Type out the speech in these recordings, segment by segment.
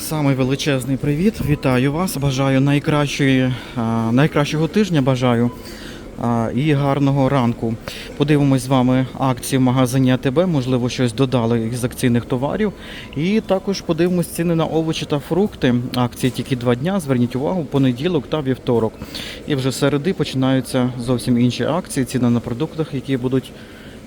Самий величезний привіт. Вітаю вас. Бажаю найкращої, найкращого тижня. Бажаю і гарного ранку. Подивимось з вами акції в магазині АТБ. Можливо, щось додали із акційних товарів. І також подивимось ціни на овочі та фрукти. Акції тільки два дня. Зверніть увагу, понеділок та вівторок. І вже середи починаються зовсім інші акції. Ціни на продуктах, які будуть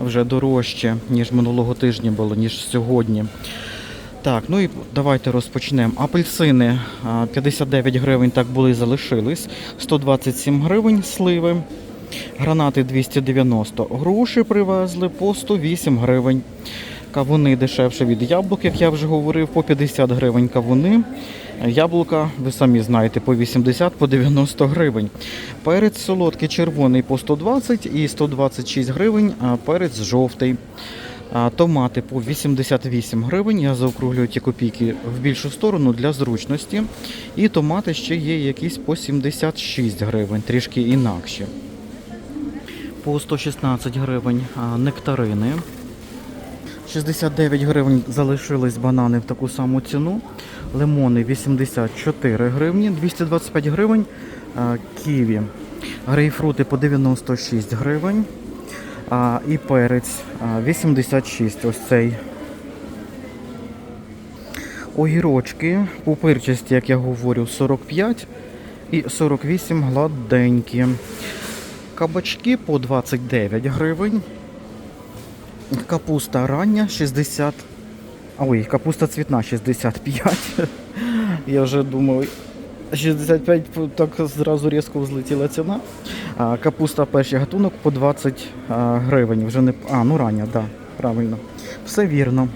вже дорожче, ніж минулого тижня було, ніж сьогодні. Так, ну і давайте розпочнемо. Апельсини 59 гривень так були залишились. 127 гривень сливи. Гранати 290. Груші привезли по 108 гривень. Кавуни дешевше від яблук, як я вже говорив, по 50 гривень кавуни. Яблука, ви самі знаєте, по 80 по 90 гривень. Перець солодкий червоний по 120 і 126 гривень, а перець жовтий. Томати по 88 гривень. Я заокруглюю ті копійки в більшу сторону для зручності. І томати ще є якісь по 76 гривень, трішки інакші. По 116 гривень нектарини. 69 гривень залишились банани в таку саму ціну. Лимони 84 гривні, 225 гривень ківі. Грейпфрути по 96 гривень. А, і перець а, 86 ось цей. Огірочки пупирчасті, як я говорю, 45 і 48 гладенькі. Кабачки по 29 гривень. Капуста рання 60. Ой, капуста цвітна 65. Я вже думав, 65 так зразу різко взлетіла ціна. А, капуста перший гатунок по 20 а, гривень. Вже не а, ну рання, да, правильно. Все вірно.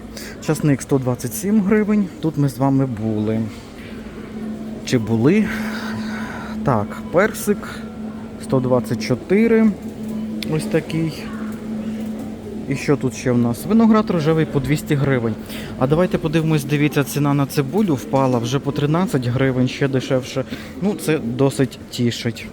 Часник 127 гривень. Тут ми з вами були. Чи були? Так, персик 124. Ось такий. І що тут ще в нас? Виноград рожевий по 200 гривень. А давайте подивимось, дивіться, ціна на цибулю впала вже по 13 гривень, ще дешевше. Ну, це досить тішить.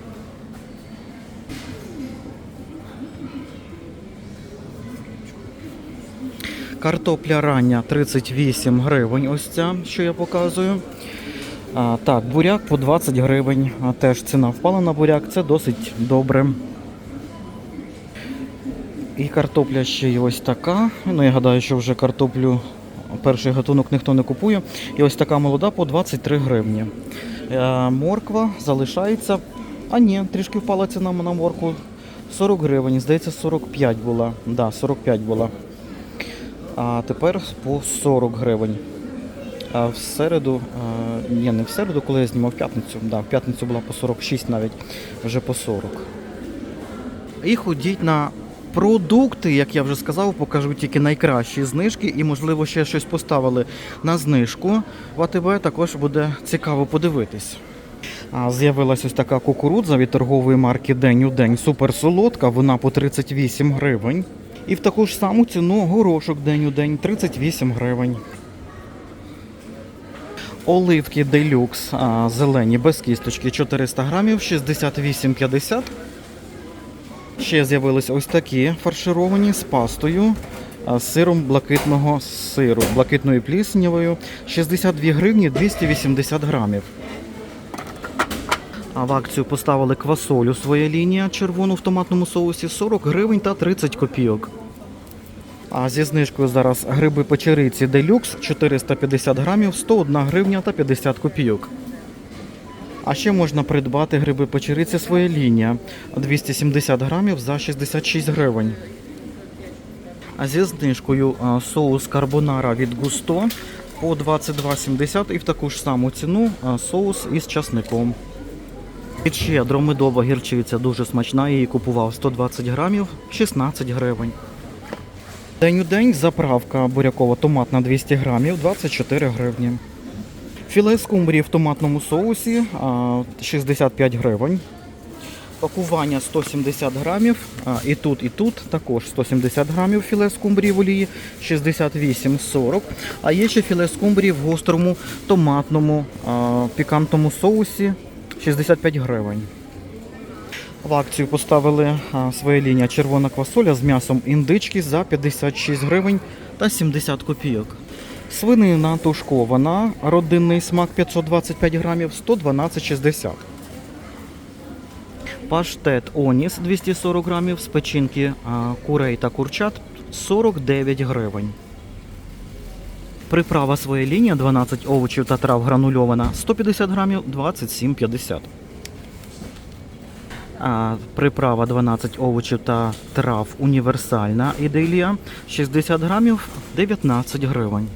Картопля рання 38 гривень. Ось ця, що я показую. А, так, буряк по 20 гривень. А теж ціна впала на буряк, це досить добре. І картопля ще й ось така. Ну, я гадаю, що вже картоплю перший гатунок ніхто не купує. І ось така молода по 23 гривні. Е, морква залишається. А ні, трішки впала ціна на моркву. 40 гривень, здається, 45 була. Да, 45 була. А тепер по 40 гривень. А в середу, ні, не в середу, коли я знімав в п'ятницю. Да, в п'ятницю була по 46 навіть, вже по 40. І ходіть на продукти, як я вже сказав, покажу тільки найкращі знижки і, можливо, ще щось поставили на знижку. В АТБ також буде цікаво подивитись. З'явилась ось така кукурудза від торгової марки День у день. Супер солодка, вона по 38 гривень. І в таку ж саму ціну горошок день у день 38 гривень. Оливки делюкс зелені без кісточки 400 грамів 68,50. Ще з'явились ось такі фаршировані з пастою, з сиром блакитного сиру, блакитною пліснявою 62 гривні 280 грамів. А в акцію поставили квасолю своя лінія червону в томатному соусі 40 гривень та 30 копійок. А зі знижкою зараз гриби печериці делюкс 450 грамів 101 гривня та 50 копійок. А ще можна придбати гриби печериці своя лінія 270 грамів за 66 гривень. А зі знижкою соус карбонара від Густо по 22,70 і в таку ж саму ціну соус із часником. І ще дромедова гірчиця дуже смачна, її купував 120 грамів 16 гривень. День у день заправка бурякова томатна 200 грамів 24 гривні. Філе скумбрії в томатному соусі 65 гривень. Пакування 170 грамів. І тут, і тут також 170 грамів філе скумбрії в олії 68,40. А є ще філе скумбрії в гострому томатному пікантному соусі 65 гривень. В акцію поставили а, своя лінія червона квасоля з м'ясом індички за 56 гривень та 70 копійок. Свинина тушкована, родинний смак 525 грамів, 112,60. Паштет Оніс 240 грамів з печінки курей та курчат 49 гривень. Приправа своя лінія 12 овочів та трав гранульована 150 грамів 27,50. А, приправа 12 овочів та трав універсальна іделія 60 грамів 19 гривень.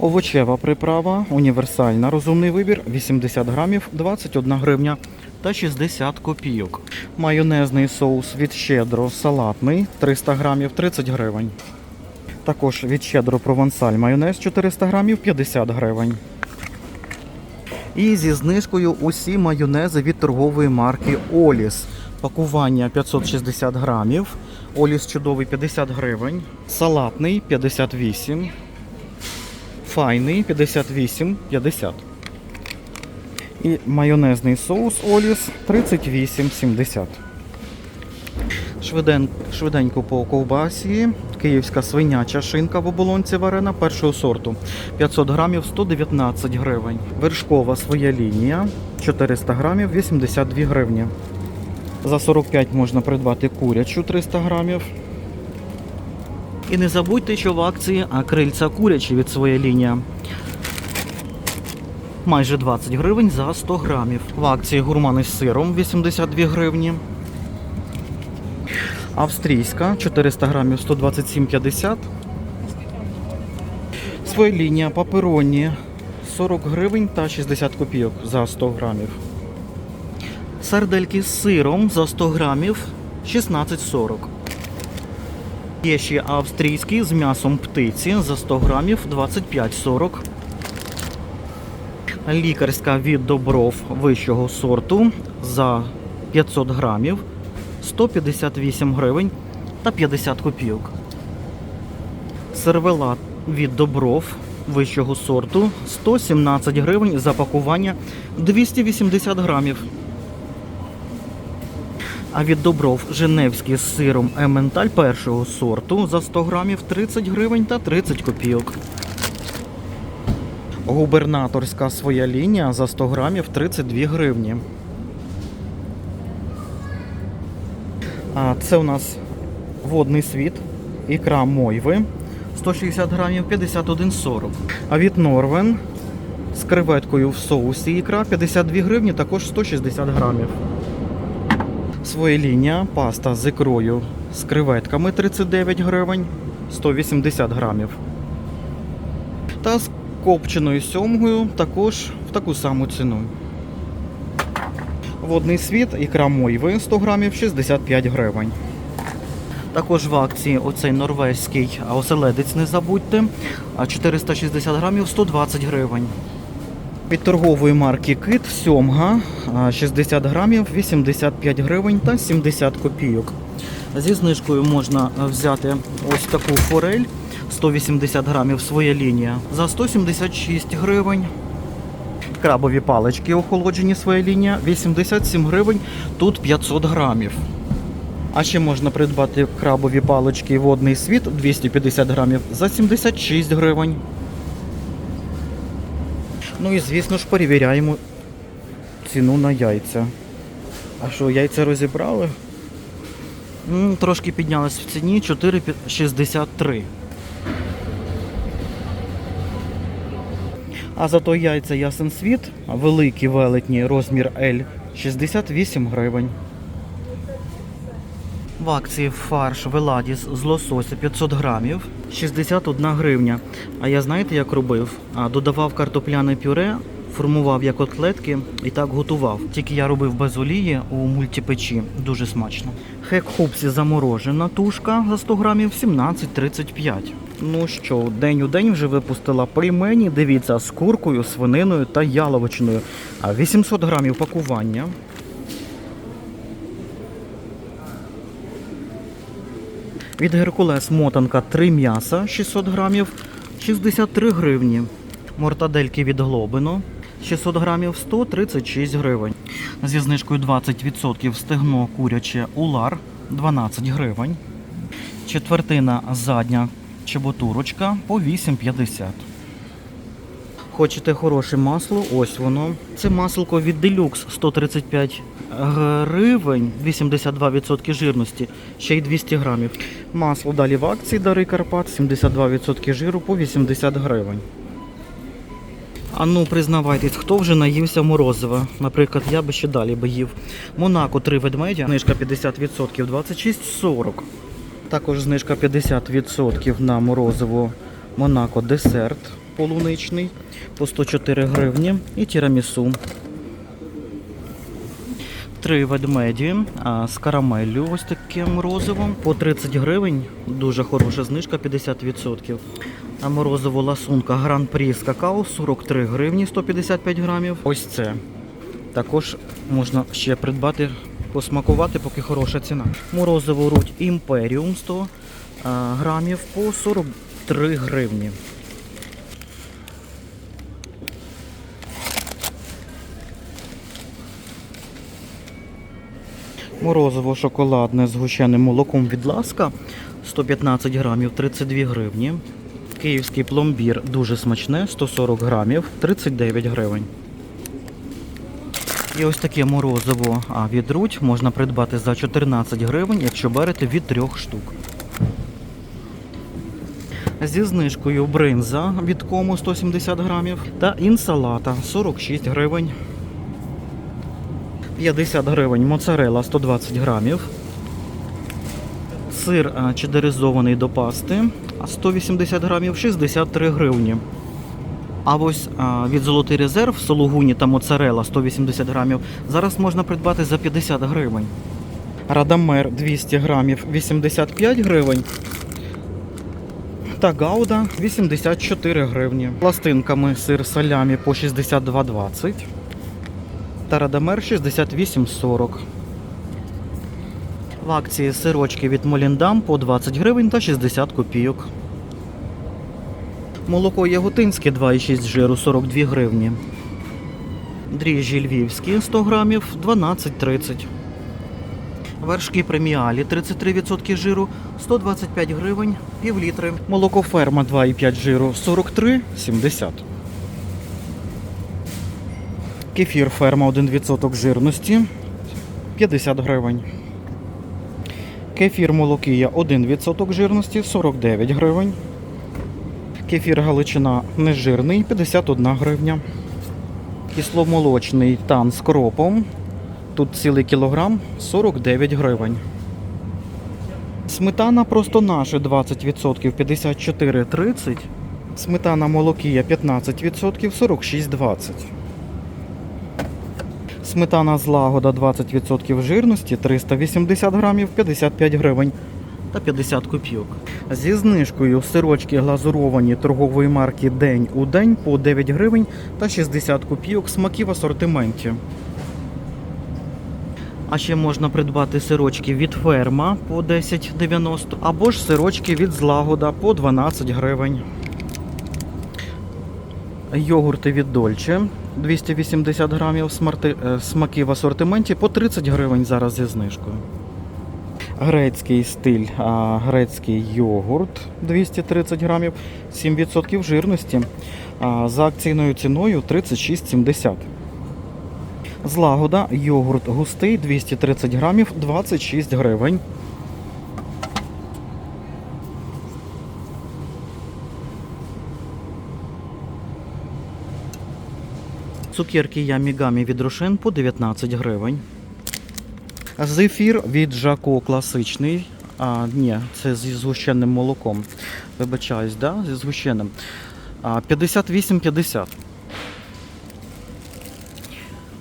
Овочева приправа універсальна розумний вибір 80 грамів 21 гривня та 60 копійок. Майонезний соус від щедро салатний 300 грамів 30 гривень. Також від щедро провансаль майонез 400 грамів 50 гривень. І зі знижкою усі майонези від торгової марки Оліс. Пакування 560 грамів. Оліс чудовий 50 гривень. Салатний 58. Файний 58 50. І майонезний соус Оліс 38,70. Швиден, швиденько по ковбасі. Київська свиняча шинка в оболонці варена першого сорту. 500 грамів 119 гривень. Вершкова своя лінія 400 грамів 82 гривні. За 45 можна придбати курячу 300 грамів. І не забудьте, що в акції а крильця курячі від своя лінія. Майже 20 гривень за 100 грамів. В акції гурмани з сиром 82 гривні. Австрійська 400 грамів 127,50. Своя лінія папероні 40 гривень та 60 копійок за 100 грамів. Сардельки з сиром за 100 грамів 16,40. Є ще австрійський з м'ясом птиці за 100 грамів 25,40. Лікарська від добров вищого сорту за 500 грамів 158 гривень та 50 копійок. Сервелат від добров вищого сорту 117 гривень за пакування 280 грамів. А від добров Женевський з сиром Ементаль першого сорту за 100 грамів 30 гривень та 30 копійок. Губернаторська своя лінія за 100 грамів 32 гривні. А це у нас водний світ, ікра мойви 160 грамів 51,40. А від Норвен з креветкою в соусі ікра 52 гривні, також 160 грамів. Своя лінія паста з ікрою з креветками 39 гривень 180 грамів. Та з копченою сьомгою також в таку саму ціну. Водний світ, ікра мойви 100 грамів 65 гривень. Також в акції оцей норвезький оселедець, не забудьте, 460 грамів 120 гривень. Від торгової марки Кит сьомга 60 грамів 85 гривень та 70 копійок. Зі знижкою можна взяти ось таку форель 180 грамів своя лінія за 176 гривень. Крабові палички охолоджені своя лінія 87 гривень, тут 500 грамів. А ще можна придбати крабові палички водний світ 250 грамів за 76 гривень. Ну і звісно ж перевіряємо ціну на яйця. А що, яйця розібрали? М, Трошки піднялись в ціні 4,63. А зато яйця ясен світ, великі велетні, розмір L 68 гривень. В акції фарш Веладіс з лосося 500 грамів 61 гривня. А я знаєте, як робив? Додавав картопляне пюре, формував як котлетки і так готував. Тільки я робив без олії у мультипечі. Дуже смачно. Хек хупсі заморожена тушка за 100 грамів 17,35. Ну що, день у день вже випустила пельмені. Дивіться, з куркою, свининою та яловичиною. 800 грамів пакування. Від Геркулес мотанка 3 м'яса 600 грамів 63 гривні. Мортадельки від Глобино 600 грамів 136 гривень. Зі знижкою 20% стегно куряче Улар 12 гривень. Четвертина задня чеботурочка по 8,50. Хочете хороше масло? Ось воно. Це масло від Deluxe 135 гривень, 82% жирності, ще й 200 грамів. Масло далі в акції Дари Карпат, 72% жиру по 80 гривень. А ну, признавайтесь, хто вже наївся морозива? Наприклад, я би ще далі би їв. Монако 3 ведмедя, знижка 50%, 26,40. Також знижка 50% на морозиво Монако десерт полуничний по 104 гривні і тірамісу. Три ведмеді з карамеллю, ось таке морозиво по 30 гривень. Дуже хороша знижка, 50%. А морозиво ласунка гран-прі з какао 43 гривні 155 грамів. Ось це. Також можна ще придбати, посмакувати, поки хороша ціна. Морозиво руть імперіум 100 а, грамів по 43 гривні. Морозиво шоколадне з гущеним молоком від ласка 115 грамів 32 гривні. Київський пломбір дуже смачне 140 грамів 39 гривень. І ось таке морозиво а від Руть можна придбати за 14 гривень, якщо берете від трьох штук. Зі знижкою бринза від кому 170 грамів та інсалата 46 гривень. 50 гривень моцарела 120 грамів. Сир а, чедеризований до пасти 180 грамів 63 гривні. А ось від золотий резерв сологуні та моцарела 180 грамів зараз можна придбати за 50 гривень. Радамер 200 грамів 85 гривень. Та гауда 84 гривні. Пластинками сир салямі по 62,20 та Радамер 68,40. В акції сирочки від Моліндам по 20 гривень та 60 копійок. Молоко Яготинське 2,6 жиру 42 гривні. Дріжджі львівські 100 грамів 12,30. Вершки преміалі 33% жиру 125 гривень, пів літри. Молоко ферма 2,5 жиру 43,70. Кефір ферма 1% жирності 50 гривень. Кефір молокія 1% жирності 49 гривень. Кефір Галичина нежирний 51 гривня. Кисломолочний тан з кропом. Тут цілий кілограм 49 гривень. Сметана просто наше 20% 54,30. Сметана молокія 15% 46,20. Сметана злагода 20% жирності 380 грамів 55 гривень та 50 копійок. Зі знижкою сирочки глазуровані торгової марки День у день по 9 гривень та 60 копійок смаки в асортименті. А ще можна придбати сирочки від ферма по 10,90 або ж сирочки від злагода по 12 гривень. Йогурти від Дольче 280 грамів е, смаки в асортименті по 30 гривень зараз зі знижкою. Грецький стиль, грецький йогурт 230 грамів, 7% жирності. За акційною ціною 36,70. Злагода йогурт густий 230 грамів 26 гривень. Цукерки Ямігамі від Рошен по 19 гривень. Зефір від Жако класичний. А, ні, це зі згущеним молоком. Вибачаюсь, да? зі згущеним. 58,50.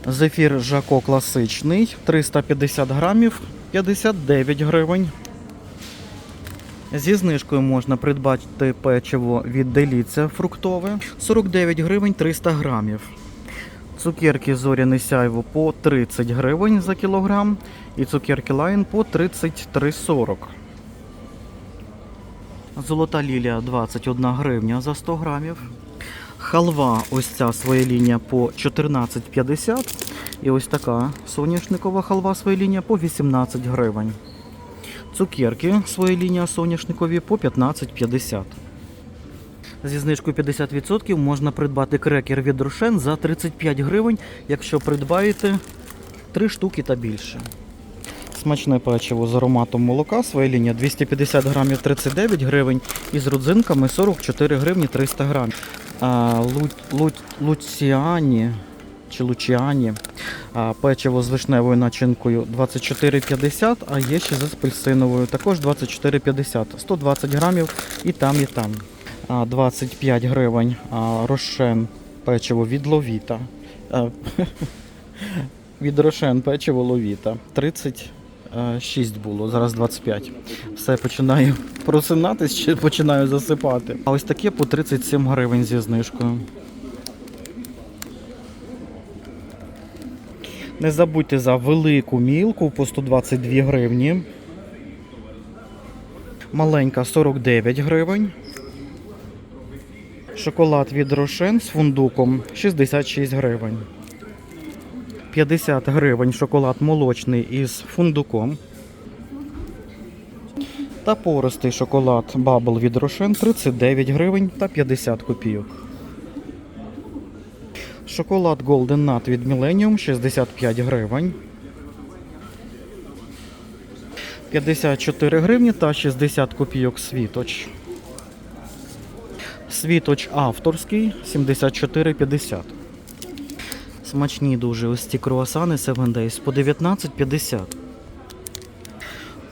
Зефір Жако класичний 350 грамів 59 гривень. Зі знижкою можна придбати печиво від Деліця фруктове 49 гривень 300 грамів. Цукерки зоряне сяйво по 30 гривень за кілограм. І цукерки лайн по 33,40. Золота лілія 21 гривня за 100 грамів. Халва, ось ця своя лінія по 14,50. І ось така соняшникова халва своя лінія по 18 гривень. Цукерки своя лінія соняшникові по 15,50. Зі знижкою 50% можна придбати крекер від Рошен за 35 гривень, якщо придбаєте 3 штуки та більше. Смачне печиво з ароматом молока, своя лінія 250 грамів 39 гривень і з родзинками 44 гривні 300 грамів. А, лу, лу, луціані чи лучіані. А, печиво з вишневою начинкою 24,50, а є ще з апельсиновою, також 24,50. 120 грамів і там, і там. А, 25 гривень рошен печиво від ловіта. Від рошен печиво ловіта. 36 було, зараз 25. Все починаю просинатись чи починаю засипати. А ось таке по 37 гривень зі знижкою. Не забудьте за велику мілку по 122 гривні. Маленька 49 гривень. Шоколад від Рошен з фундуком 66 гривень. 50 гривень шоколад молочний із фундуком. Та пористий шоколад Бабл від Рошен 39 гривень та 50 копійок. Шоколад Golden Nut від Millennium 65 гривень. 54 гривні та 60 копійок світоч. Світоч авторський 74,50. Смачні дуже ось ці круасани 7 Days по 19,50.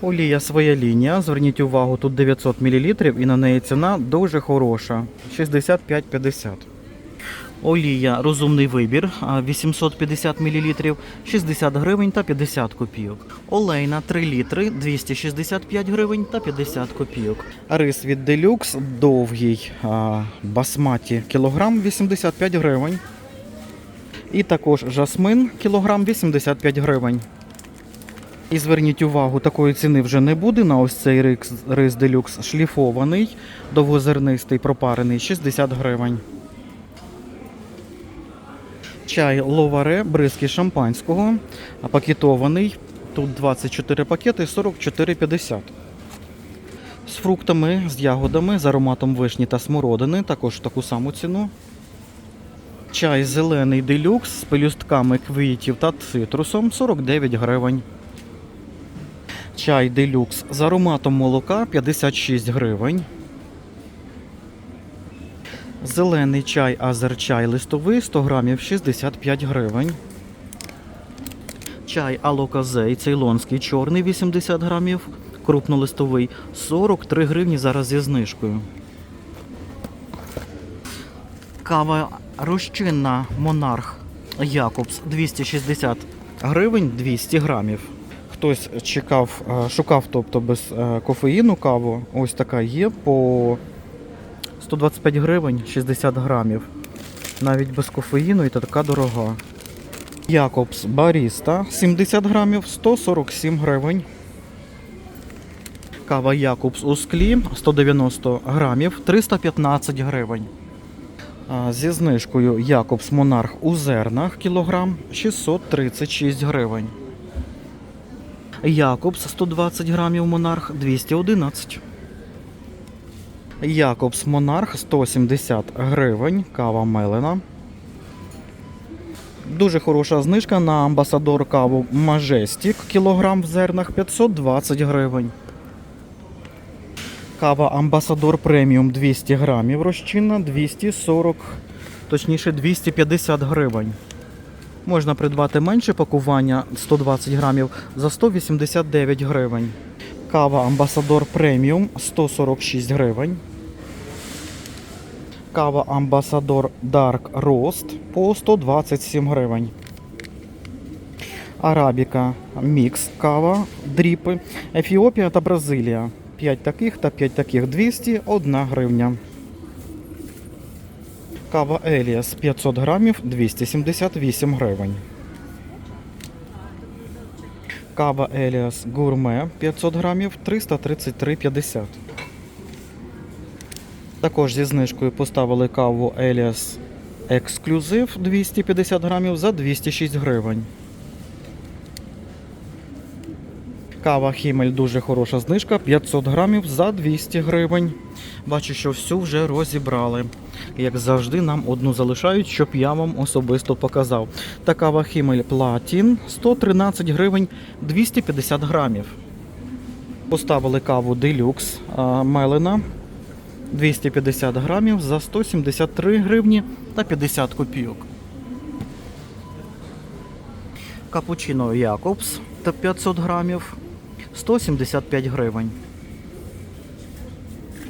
Олія своя лінія. Зверніть увагу, тут 900 мл і на неї ціна дуже хороша. 65,50. Олія розумний вибір 850 мл, 60 гривень та 50 копійок. Олейна 3 літри 265 гривень та 50 копійок. Рис від Делюкс довгий басматі кілограм 85 гривень. І також жасмин кілограм 85 гривень. І зверніть увагу, такої ціни вже не буде на ось цей рис, рис делюкс шліфований, довгозернистий, пропарений 60 гривень. Чай ловаре, бризки шампанського, пакетований. Тут 24 пакети, 44,50. З фруктами, з ягодами, з ароматом вишні та смородини, також таку саму ціну. Чай зелений делюкс з пелюстками квітів та цитрусом 49 гривень. Чай делюкс з ароматом молока 56 гривень. Зелений чай азерчай листовий 100 грамів 65 гривень. Чай алоказей цейлонський чорний 80 грамів, крупнолистовий 43 гривні зараз зі знижкою. Кава розчинна Монарх Якобс 260 гривень 200 грамів. Хтось чекав, е, шукав, тобто без е, кофеїну каву. Ось така є по 125 гривень 60 грамів. Навіть без кофеїну і та така дорога. Якобс Баріста 70 грамів 147 гривень. Кава Якобс у склі 190 грамів 315 гривень. Зі знижкою Якобс Монарх у зернах кілограм 636 гривень. Якобс 120 грамів Монарх 211. Якобс Монарх 170 гривень. Кава Мелена. Дуже хороша знижка на амбасадор каву Majestic кілограм в зернах 520 гривень. Кава Амбасадор преміум 200 грамів розчинна 240, точніше 250 гривень. Можна придбати менше пакування 120 грамів за 189 гривень. Кава Амбасадор преміум 146 гривень. Кава Амбасадор Dark Roast по 127 гривень. Арабіка Мікс кава, дріпи, Ефіопія та Бразилія. 5 таких та 5 таких 201 гривня. Кава Еліас 500 грамів 278 гривень. Кава Еліас Гурме 500 грамів 333,50. Також зі знижкою поставили каву Еліас Ексклюзив 250 грамів за 206 гривень. Кава Хімель дуже хороша знижка, 500 грамів за 200 гривень. Бачу, що всю вже розібрали. Як завжди, нам одну залишають, щоб я вам особисто показав. Та кава Хімель Платін 113 гривень 250 грамів. Поставили каву Делюкс Мелена 250 грамів за 173 гривні та 50 копійок. Капучино Якобс та 500 грамів 175 гривень.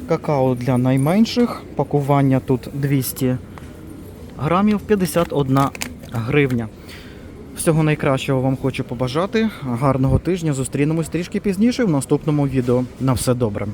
Какао для найменших. Пакування тут 200 грамів 51 гривня. Всього найкращого вам хочу побажати. Гарного тижня. Зустрінемось трішки пізніше в наступному відео. На все добре.